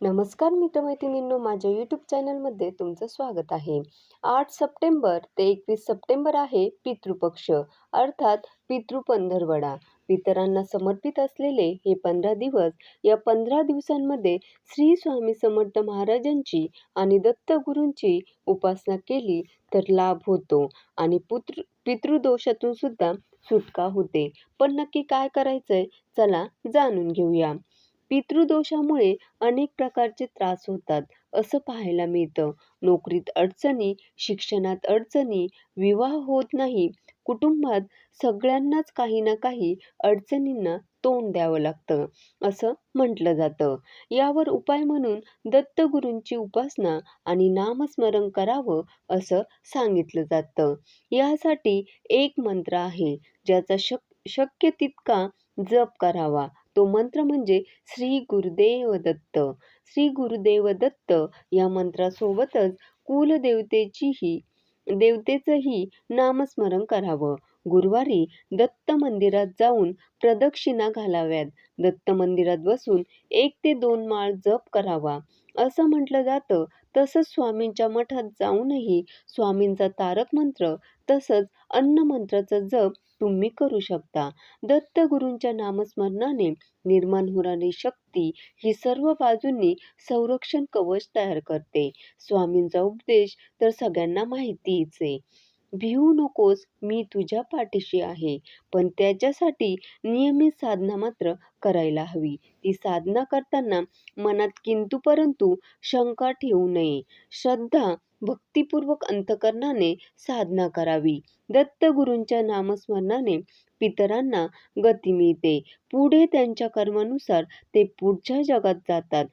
नमस्कार मित्रमैत्रिणींनो माझ्या यूट्यूब चॅनलमध्ये तुमचं स्वागत आहे. आठ सप्टेंबर ते एकवीस सप्टेंबर आहे पितृपक्ष अर्थात पितृपंधरवडा. पितरांना समर्पित असलेले हे पंधरा दिवस या पंधरा दिवसांमध्ये श्री स्वामी समर्थ महाराजांची आणि दत्तगुरूंची उपासना केली तर लाभ होतो आणि पुत्र पितृदोषातून सुद्धा सुटका होते. पण नक्की काय करायचंय? चला जाणून घेऊया. पितृदोषामुळे अनेक प्रकारचे त्रास होतात असं पाहायला मिळतं. नोकरीत अडचणी शिक्षणात अडचणी विवाह होत नाही कुटुंबात सगळ्यांनाच काही ना काही अडचणींना तोंड द्यावं लागतं असं म्हटलं जातं. यावर उपाय म्हणून दत्तगुरूंची उपासना आणि नामस्मरण करावं असं सांगितलं जातं. यासाठी एक मंत्र आहे ज्याचा शक शक्य तितका जप करावा. तो मंत्र म्हणजे श्री गुरुदेव दत्त. श्री गुरुदेव दत्त या मंत्रासोबतच कुलदेवतेचीही देवतेचंही नामस्मरण करावं. गुरुवारी दत्त मंदिरात जाऊन प्रदक्षिणा घालाव्यात. दत्त मंदिरात बसून एक ते दोन माळ जप करावा. असं म्हटलं जातं. तसंच स्वामींच्या मठात जाऊनही स्वामींचा तारक मंत्र तसंच अन्न मंत्राचा जप तुम्ही करू शकता. दत्तगुरूंच्या नामस्मरणाने निर्माण होणारी शक्ती ही सर्व बाजूंनी संरक्षण कवच तयार करते. स्वामींचा उपदेश तर सगळ्यांना माहितीच आहे. भिवू नकोस मी तुझ्या पाठीशी आहे. पण त्याच्यासाठी नियमित साधना मात्र करायला हवी. ती साधना करताना मनात किंतु परंतु शंका ठेवू नये. श्रद्धा भक्तिपूर्वक अंतकरणाने साधना करावी. दत्तगुरूंच्या नामस्मरणाने पितरांना गती मिळते. पुढे त्यांच्या कर्मानुसार ते पुढच्या जगात जातात.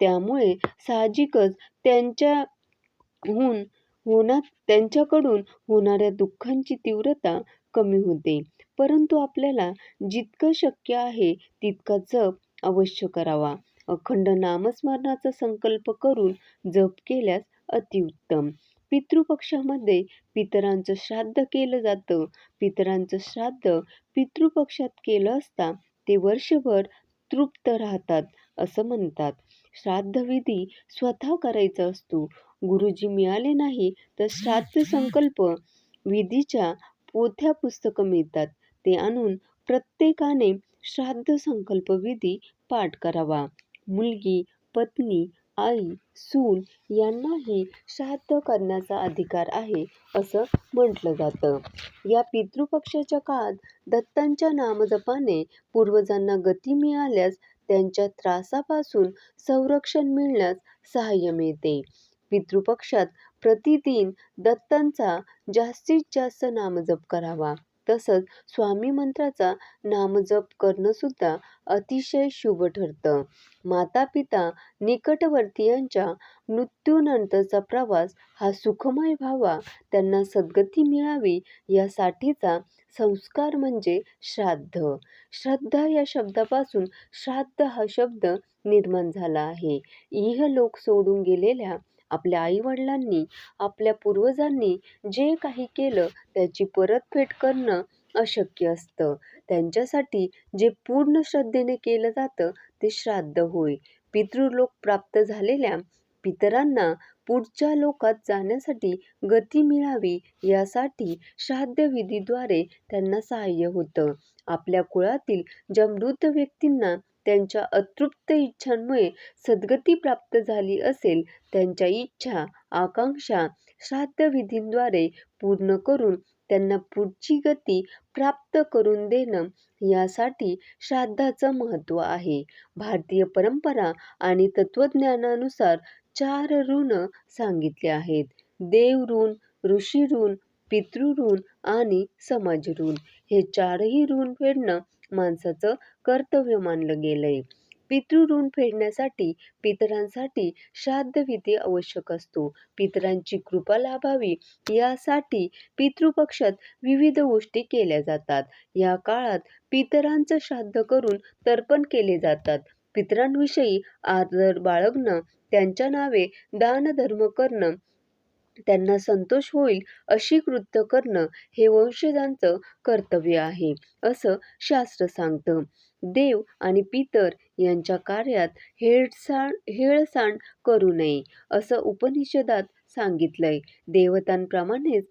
त्यामुळे साहजिकच त्यांच्याहून होणार त्यांच्याकडून होणाऱ्या दुःखांची तीव्रता कमी होते. परंतु आपल्याला जितकं शक्य आहे तितका जप अवश्य करावा. अखंड नामस्मरणाचा संकल्प करून जप केल्यास अतिउत्तम पितृपक्षामध्ये पितरांचं श्राद्ध केलं जातं. पितरांचं श्राद्ध पितृपक्षात केलं असता ते वर्षभर तृप्त राहतात असं म्हणतात. श्राद्धविधी स्वतः करायचा असतो. गुरुजी मिळाले नाही तर श्राद्ध संकल्प विधीच्या पोथ्या पुस्तकं मिळतात. ते आणून प्रत्येकाने श्राद्ध संकल्प विधी पाठ करावा. मुलगी पत्नी आई सून यांनाही श्राद्ध करण्याचा अधिकार आहे असं म्हटलं जातं. या पितृपक्षाच्या काळात दत्तांच्या नामजपाने पूर्वजांना गती मिळाल्यास त्यांच्या त्रासापासून संरक्षण मिळण्यास सहाय्य मिळते. पितृपक्षात प्रतिदिन दत्तांचा जास्तीत जास्त नामजप करावा. तसंच स्वामी मंत्राचा नामजप करणं सुद्धा अतिशय शुभ ठरतं. माता पिता निकटवर्तीयांच्या मृत्यूनंतरचा प्रवास हा सुखमय व्हावा त्यांना सद्गती मिळावी यासाठीचा संस्कार म्हणजे श्राद्ध. श्रद्धा या शब्दापासून श्राद्ध हा शब्द निर्माण झाला आहे. इहलोक सोडून गेलेल्या आपल्या आईवडिलांनी आपल्या पूर्वजांनी जे काही केलं त्याची परतफेड करणं अशक्य असतं. त्यांच्यासाठी जे पूर्ण श्रद्धेने केलं जातं ते श्राद्ध होय. पितृलोक प्राप्त झालेल्या पितरांना पुढच्या लोकात जाण्यासाठी गती मिळावी यासाठी श्राद्धविधीद्वारे त्यांना सहाय्य होतं. आपल्या कुळातील ज्या मृत व्यक्तींना त्यांच्या अतृप्त इच्छांमुळे सद्गती प्राप्त झाली असेल त्यांच्या इच्छा आकांक्षा श्राद्धविधींद्वारे पूर्ण करून त्यांना पुढची गती प्राप्त करून देणं यासाठी श्राद्धाचं महत्त्व आहे. भारतीय परंपरा आणि तत्त्वज्ञानानुसार चार ऋण सांगितले आहेत. देव ऋण ऋषी ऋण पितृऋण आणि समाज ऋण हे चारही ऋण फेडणं माणसाचं कर्तव्य मानलं गेलंय. पितृऋण फेडण्यासाठी पितरांसाठी श्राद्धविधी आवश्यक असतो. पितरांची कृपा लाभावी यासाठी पितृपक्षात विविध गोष्टी केल्या जातात. या काळात पितरांचं श्राद्ध करून तर्पण केले जातात. पितरांविषयी आदर बाळगणं त्यांच्या नावे दानधर्म करणं त्यांना संतोष होईल अशी कृत्य करणं हे वंशजांचं कर्तव्य आहे असं शास्त्र सांगतं. देव आणि पितर यांच्या कार्यात हेळसाण हेळसांड करू नये असं उपनिषदात सांगितलंय. देवतांप्रमाणेच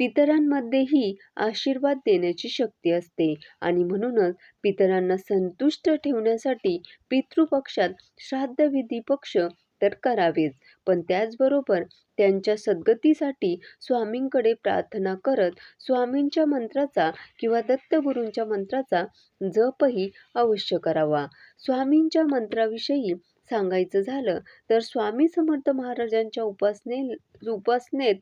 पितरांमध्येही आशीर्वाद देण्याची शक्ती असते आणि म्हणूनच पितरांना संतुष्ट ठेवण्यासाठी पितृपक्षात श्राद्धविधी पक्ष तर करावेच. पण त्याचबरोबर त्यांच्या सद्गतीसाठी स्वामींकडे प्रार्थना करत स्वामींच्या मंत्राचा किंवा दत्तगुरूंच्या मंत्राचा जपही अवश्य करावा. स्वामींच्या मंत्राविषयी सांगायचं झालं तर स्वामी समर्थ महाराजांच्या उपासने उपासनेत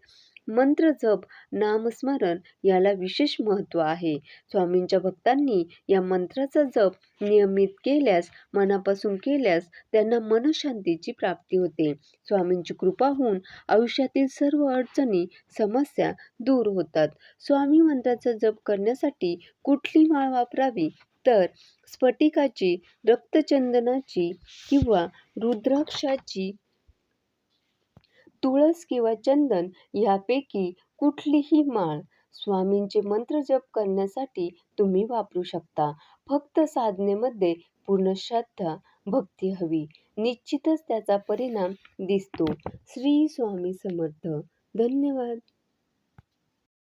मंत्र जप नामस्मरण याला विशेष महत्त्व आहे. स्वामींच्या भक्तांनी या मंत्राचा जप नियमित केल्यास मनापासून केल्यास त्यांना मनशांतीची प्राप्ती होते. स्वामींची कृपा होऊन आयुष्यातील सर्व अडचणी समस्या दूर होतात. स्वामी मंत्राचा जप करण्यासाठी कुठली माळ वापरावी? तर स्फटिकाची रक्तचंदनाची किंवा रुद्राक्षाची तुळस किंवा चंदन यापैकी कुठलीही माळ स्वामींचे मंत्र जप करण्यासाठी तुम्ही वापरू शकता. फक्त साधनेमध्ये पूर्ण श्रद्धा भक्ती हवी. निश्चितच त्याचा परिणाम दिसतो. श्री स्वामी समर्थ. धन्यवाद.